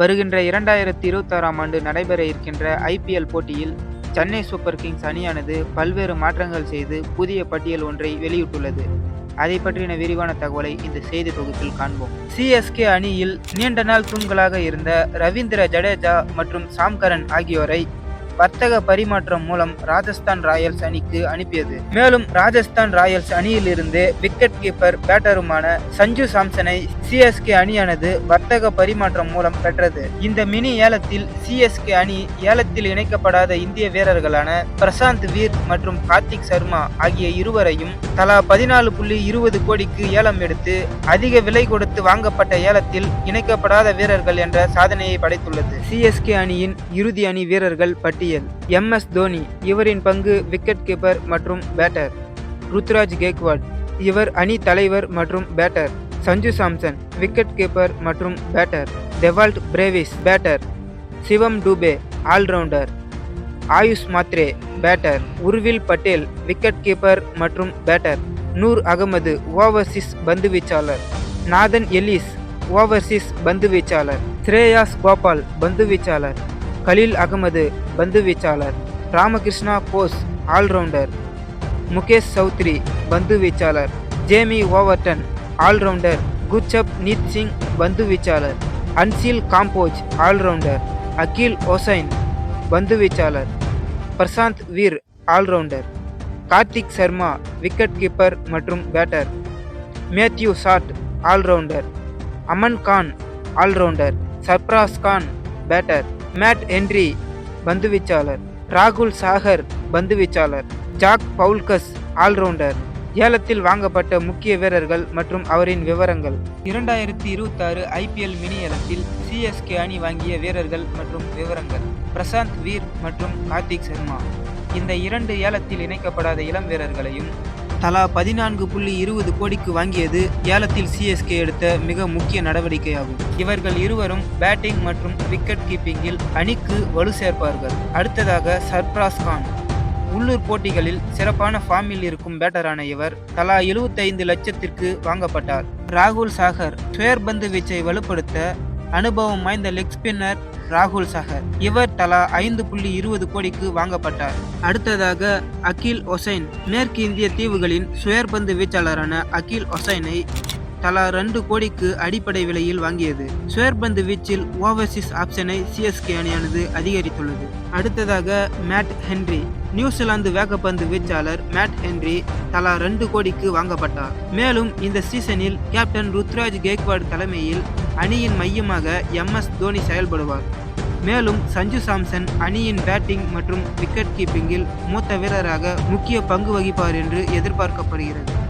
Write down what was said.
வருகின்ற இரண்டாயிரத்தி இருபத்தாறாம் ஆண்டு நடைபெற இருக்கின்ற ஐபிஎல் போட்டியில் சென்னை சூப்பர் கிங்ஸ் அணியானது பல்வேறு மாற்றங்கள் செய்து புதிய பட்டியல் ஒன்றை வெளியிட்டுள்ளது. அதை பற்றின விரிவான தகவலை இந்த செய்தி தொகுப்பில் காண்போம். சிஎஸ்கே அணியில் நீண்ட நாள் தூண்களாக இருந்த ரவீந்திர ஜடேஜா மற்றும் சாம்கரன் ஆகியோரை வர்த்தக பரிமாற்றம் மூலம் ராஜஸ்தான் ராயல்ஸ் அணிக்கு அனுப்பியது. மேலும் ராஜஸ்தான் ராயல்ஸ் அணியிலிருந்து விக்கெட் கீப்பர் பேட்டருமான சஞ்சு சாம்சனை சிஎஸ்கே அணியானது வர்த்தக பரிமாற்றம் மூலம் பெற்றது. இந்த மினி ஏலத்தில் சிஎஸ்கே அணி ஏலத்தில் இணைக்கப்படாத இந்திய வீரர்களான பிரசாந்த் வீர் மற்றும் கார்த்திக் சர்மா ஆகிய இருவரையும் தலா பதினாலு புள்ளி இருபது கோடிக்கு ஏலம் எடுத்து அதிக விலை கொடுத்து வாங்கப்பட்ட ஏலத்தில் இணைக்கப்படாத வீரர்கள் என்ற சாதனையை படைத்துள்ளது. சிஎஸ்கே அணியின் இறுதி அணி வீரர்கள் பட்டியல் எம் எஸ் தோனி இவரின் பங்கு விக்கெட் கீப்பர் மற்றும் பேட்டர் ருத்ராஜ் கேக்வாட் இவர் அணி தலைவர் மற்றும் batter Sanju Samson wicket keeper மற்றும் batter Dewald Brevis batter Shivam Dube all rounder Ayush Mhatre batter Urvil Patel wicket keeper மற்றும் பேட்டர் நூர் அகமது ஓவர்சீஸ் பந்துவீச்சாளர். நாதன் எலிஸ் ஓவர்சீஸ் பந்துவீச்சாளர். ஸ்ரேயாஸ் கோபால் பந்துவீச்சாளர். கலீல் அகமது பந்து வீச்சாளர் ராமகிருஷ்ணா போஸ் ஆல்ரவுண்டர் முகேஷ் சௌத்ரி பந்து வீச்சாளர் Jamie Overton all rounder Gurjapneet Singh பந்து வீச்சாளர் Anshul Kamboj all rounder Akeal Hosein பந்துவீச்சாளர் Prashant Veer all rounder Kartik Sharma wicket keeper மற்றும் batter Matthew Short all rounder Aman Khan all rounder Sarfaraz Khan batter. Matt Henry பந்துவீச்சாளர் ராகுல் சாகர் பந்துவீச்சாளர் Zak Foulkes all rounder. ஏலத்தில் வாங்கப்பட்ட முக்கிய வீரர்கள் மற்றும் அவரின் விவரங்கள். இரண்டாயிரத்தி இருபத்தாறு ஐபிஎல் மினி ஏலத்தில் சிஎஸ்கே அணி வாங்கிய வீரர்கள் மற்றும் விவரங்கள். பிரசாந்த் வீர் மற்றும் கார்த்திக் சர்மா. இந்த இரண்டு ஏலத்தில் இணைக்கப்படாத இளம் வீரர்களையும் தலா பதினான்கு புள்ளி இருபது கோடிக்கு வாங்கியது ஏலத்தில் சிஎஸ்கே எடுத்த மிக முக்கிய நடவடிக்கையாகும். இவர்கள் இருவரும் பேட்டிங் மற்றும் விக்கெட் கீப்பிங்கில் அணிக்கு வலு சேர்ப்பார்கள். அடுத்ததாக சர்ப்ராஸ் கான். உள்ளூர் போட்டிகளில் சிறப்பான ஃபார்மில் இருக்கும் பேட்டரான இவர் தலா 75 லட்சத்திற்கு வாங்கப்பட்டார். ராகுல் சாகர் சுயர்பந்து வீச்சை வலுப்படுத்த அனுபவம் வாய்ந்த லெக் ஸ்பின்னர் ராகுல் சஹர் இவர் தலா ஐந்து புள்ளி இருபது கோடிக்கு வாங்கப்பட்டார். அடுத்ததாக அகில் ஒசைன். மேற்கு இந்திய தீவுகளின் சுயர்பந்து வீச்சாளரான அகில் ஒசைனை தலா ரெண்டு கோடிக்கு அடிப்படை விலையில் வாங்கியது. சுயர்பந்து வீச்சில் ஓவர்சீஸ் ஆப்ஷனை சிஎஸ்கே அணியானது அதிகரித்துள்ளது. அடுத்ததாக மேட் ஹென்றி. நியூசிலாந்து வேகப்பந்து வீச்சாளர் மேட் ஹென்றி தலா ரெண்டு கோடிக்கு வாங்கப்பட்டார். மேலும் இந்த சீசனில் கேப்டன் ருத்ராஜ் கேக்வாட் தலைமையில் அணியின் மையமாக எம் எஸ் தோனி செயல்படுவார். மேலும் சஞ்சு சாம்சன் அணியின் பேட்டிங் மற்றும் விக்கெட் கீப்பிங்கில் மூத்த வீரராக முக்கிய பங்கு வகிப்பார் என்று எதிர்பார்க்கப்படுகிறது.